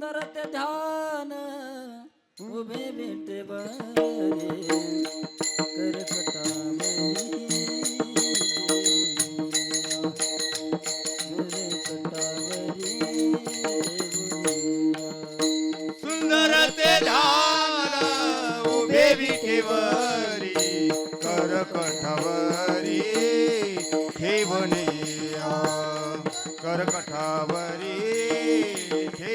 सुंदर ते ध्यान उभे भेटे बरे करकटा सुंदर ते ध्यान उभे विटेवरी करकठावरी करकठावरी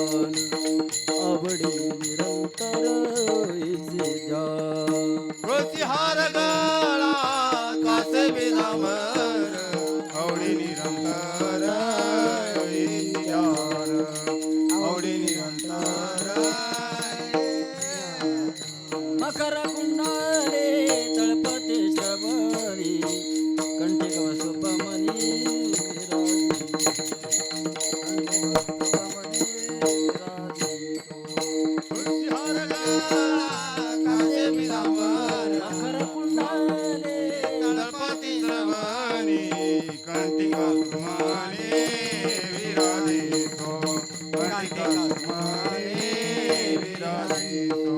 ध्यान आवडी निरंतर ध्यान गळा कासे विनामन आवडी निरंतर. विराजितो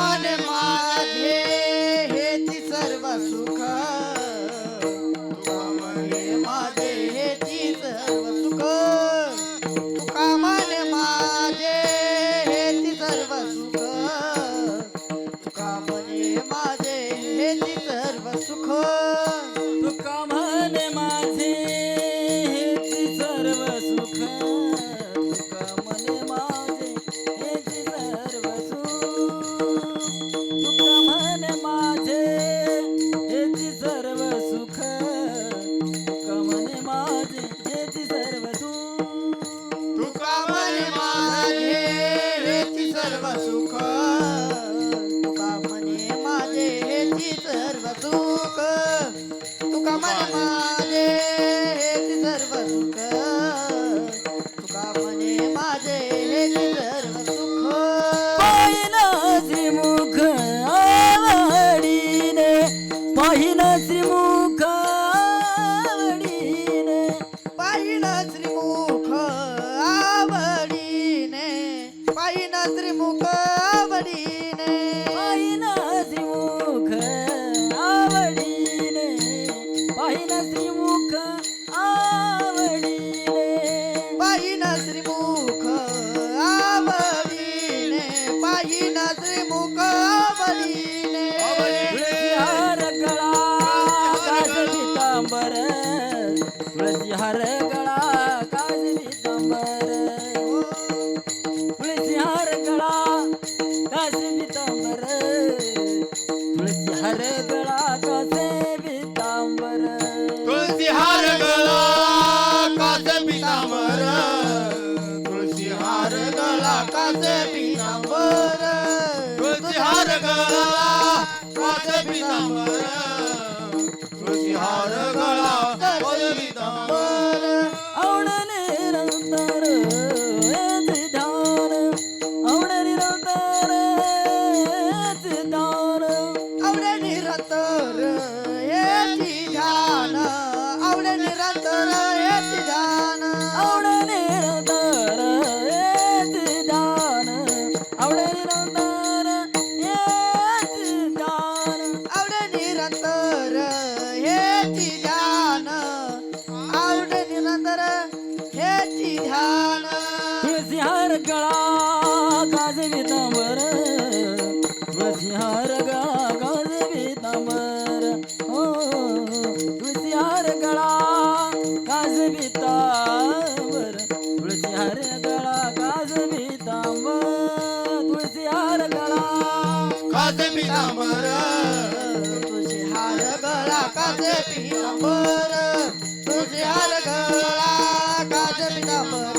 আমার মা त्रिमुख आवडीने पाहिना त्रिमुख आवडीने पाहिना त्रिमुख आवडीने पिनांबर तुझहार गळा माझ पिनांबर तुझहार गळा माझ पिनांबर आवडणे रंतर दार आवडणे रंतर दार आवडणे रंतर गळा गाज वितांबर तुळशी हार गळा गाज वितांबर हो तुळशी गळा गाज वितांबर तुळशी गळा गाज वितांबर तुळशी गळा काज पितांबर तुझे गळा गळा